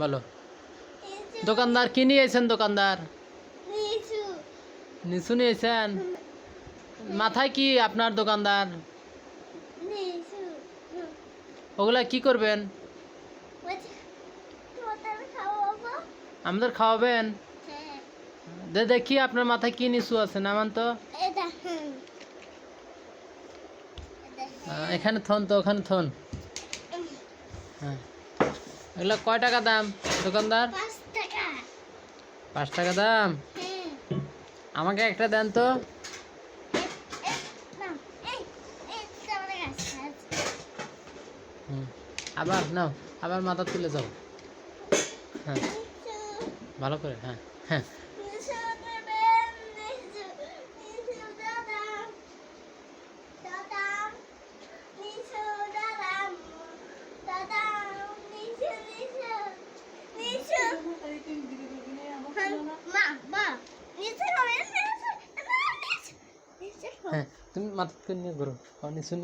বলো। দোকানদার কি নিয়ে নিয়েছেন দোকানদার? নিচু নিচু নিয়েছেন? মাথায় কি আপনার দোকানদার? ওগুলা কি করবেন? আমাদের খাওয়াবেন? হ্যাঁ। দে দেখি আপনার মাথায় কি নিচু আছে নামান তো। এখানে থন তো ওখানে থন। হ্যাঁ। এগুলো কয় টাকা দাম দোকানদার? পাঁচ টাকা। দাম? আমাকে একটা দেন তো। আবার নাও আবার মাথা তুলে যাও। হ্যাঁ। ভালো করে হ্যাঁ হ্যাঁ নিচু নেবেন নিচু নিচু দাদা দাদা নিচু দাদা দাদা নিচু নিচু নিচু মা মা নিচু হবে নিচু নিচু নিচু হ্যাঁ তুমি মাথা নিয়ে আর নিচু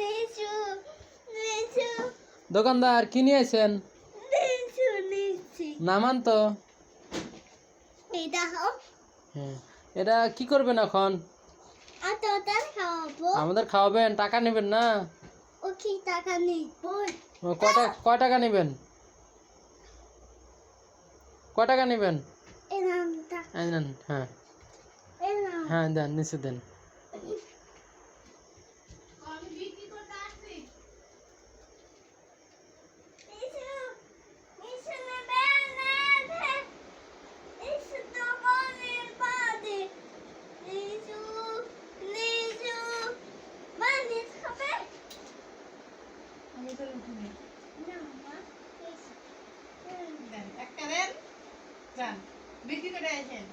নিচু নিচু দোকানদার কি নিয়েছেন নামান তো হ্যাঁ। এটা কি করবেন এখন? আমাদের খাওয়াবেন টাকা নেবেন না? কয় টাকা নেবেন? কয় টাকা নেবেন? হ্যাঁ। হ্যাঁ দেন নিচে দেন নিচু নিচু নেবেন নেবে নিচু তো বলের বাদে নিচু নিচু মানে খাবে না মা একটা দেন যান বিক্রি করে আসেন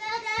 দাদা